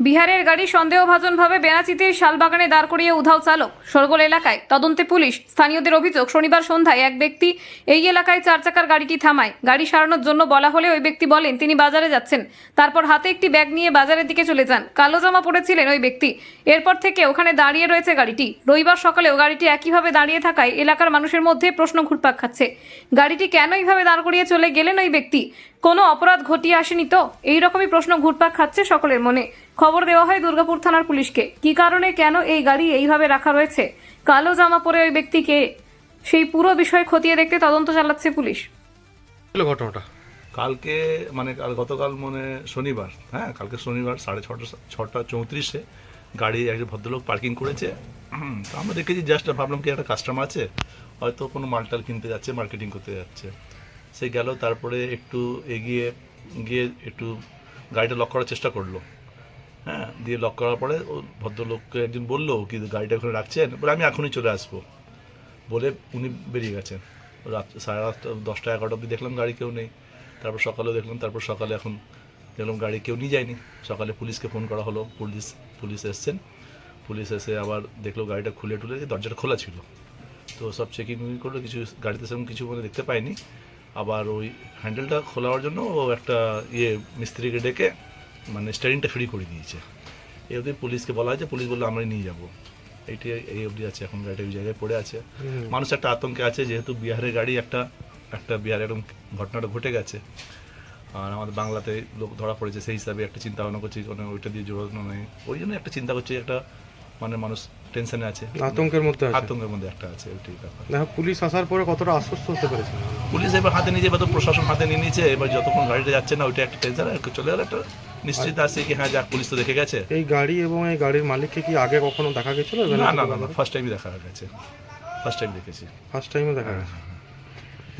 বিহারের গাড়ি সন্দেহভাজনভাবে বেনাচিতির শালবাগানে দাঁড় করিয়ে উধাও চালক সরগোল এলাকায় তদন্তে পুলিশ। স্থানীয়দের অভিযোগ, শনিবার সন্ধ্যায় এক ব্যক্তি এই এলাকায় চার চাকার গাড়িটি থামায়। গাড়ি সারানোর জন্য বলা হলে ওই ব্যক্তি বলেন, তিনি বাজারে যাচ্ছেন। তারপর হাতে একটি ব্যাগ নিয়ে বাজারের দিকে চলে যান। কালো জামা পরেছিলেন ওই ব্যক্তি। এরপর থেকে ওখানে দাঁড়িয়ে রয়েছে গাড়িটি। রবিবার সকালেও গাড়িটি একইভাবে দাঁড়িয়ে থাকায় এলাকার মানুষের মধ্যে প্রশ্ন ঘুরপাক খাচ্ছে। গাড়িটি কেন এইভাবে দাঁড় করিয়ে চলে গেলেন ওই ব্যক্তি? কোনো অপরাধ ঘটিয়ে আসেনি তো? এই রকমই প্রশ্ন ঘুরপাক খাচ্ছে সকলের মনে। খবর দেওয়া হয় দুর্গাপুর থানার পুলিশকে। কী কারণে কেন এই গাড়ি এইভাবে রাখা রয়েছে? কালো জামা পরে ওই ব্যক্তিকে সেই পুরো বিষয় খতিয়ে দেখতে তদন্ত চালাচ্ছে পুলিশ। ঘটনাটা? কালকে মানে কাল গতকাল মানে শনিবার হ্যাঁ কালকে শনিবার সাড়ে ছটা ছটা চৌত্রিশে গাড়ি একজন ভদ্রলোক পার্কিং করেছে। হুম, তো আমরা দেখেছি জাস্ট ভাবলাম কি একটা কাস্টমার আছে হয়তো কোনো মালটাল কিনতে যাচ্ছে মার্কেটিং করতে যাচ্ছে। সে গেল তারপরে একটু এগিয়ে গিয়ে একটু গাড়িটা লক করার চেষ্টা করল। হ্যাঁ দিয়ে লক করার পরে ও ভদ্রলোককে একজন বলল, কি গাড়িটা ওখানে রাখছেন? বলে, আমি এখনই চলে আসব। বলে উনি বেরিয়ে গেছেন। রাত, সাড়ে আটটা দশটা এগারোটা অবধি দেখলাম গাড়ি কেউ নেই। তারপর সকালেও দেখলাম, তারপর সকালে এখন দেখলাম গাড়ি কেউ নিয়ে যায়নি। সকালে পুলিশকে ফোন করা হলো, পুলিশ পুলিশ এসছেন। পুলিশ এসে আবার দেখল গাড়িটা খুলে টুলে দরজাটা খোলা ছিল। তো সব চেকিং করল, কিছু গাড়িতে সেরকম কিছু মানে দেখতে পাইনি। আবার ওই হ্যান্ডেলটা খোলার জন্য ও একটা ইয়ে মিস্ত্রিকে ডেকে মানে স্টারিংটা ফ্রি করে দিয়েছে। এই অবধি পুলিশকে বলা হয়েছে পুলিশ বলল আমরা নিয়ে যাব। এইটি এই অবধি আছে এখন গাড়িটা ওই জায়গায় পড়ে আছে। মানুষ একটা আতঙ্কে আছে যেহেতু বিহারের গাড়ি একটা একটা বিহারে এরকম ঘটনাটা ঘটে গেছে। আর আমাদের বাংলাতে লোক ধরা পড়েছে সেই হিসাবে একটা চিন্তা ভাবনা করছি মানে ওইটা দিয়ে জোরানো নেই ওই জন্য একটা চিন্তা করছি একটা মানে মানুষ টেনশনে আছে। আতঙ্কের মধ্যে আতঙ্কের মধ্যে একটা আছে ওইটাই ব্যাপার। দেখো পুলিশ আসার পরে কতটা আশ্বস্ত হতে পেরেছে? পুলিশ এবার হাতে নিয়ে এবার তো প্রশাসন হাতে নিয়ে নিয়েছে এবার যতক্ষণ গাড়িটা যাচ্ছে না ওইটা একটা টেনশন চলে গেলে একটা নিশ্চিত আছে কি হ্যাঁ যাক পুলিশ তো দেখে গেছে। এই গাড়ি এবং এই গাড়ির মালিককে কি আগে কখনো দেখা গেছিল? না না না ফার্স্ট টাইমই দেখা গেছে। ফার্স্ট টাইম দেখেছি। ফার্স্ট টাইমে দেখা গেছে।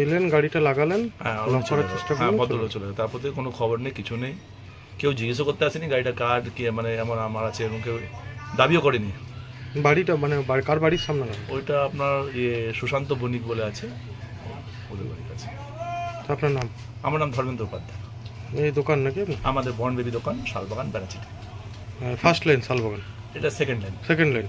এলেন গাড়িটা লাগালেন হ্যাঁ করার চেষ্টা হ্যাঁ করলেন চলে। তারপর থেকে কোনো খবর নেই কিছু নেই। কেউ জিজ্ঞেসও করতে আসেনি গাড়িটা কার কি মানে এমন আমার আছে এরকম কেউ দাবিও করেনি। বাড়িটা মানে কার বাড়ির সামনে ওইটা আপনার ইয়ে সুশান্ত বণিক বলে আছে। ওদের বাড়ির কাছে। আপনার নাম? আমার নাম ধর্মেন্দ্র উপাধ্যায়। এই দোকান নাকি আমাদের বন বেবি দোকান শালবাগান বেড়াচিটি ফার্স্ট লাইন শালবাগান। এটা সেকেন্ড লাইন সেকেন্ড লাইন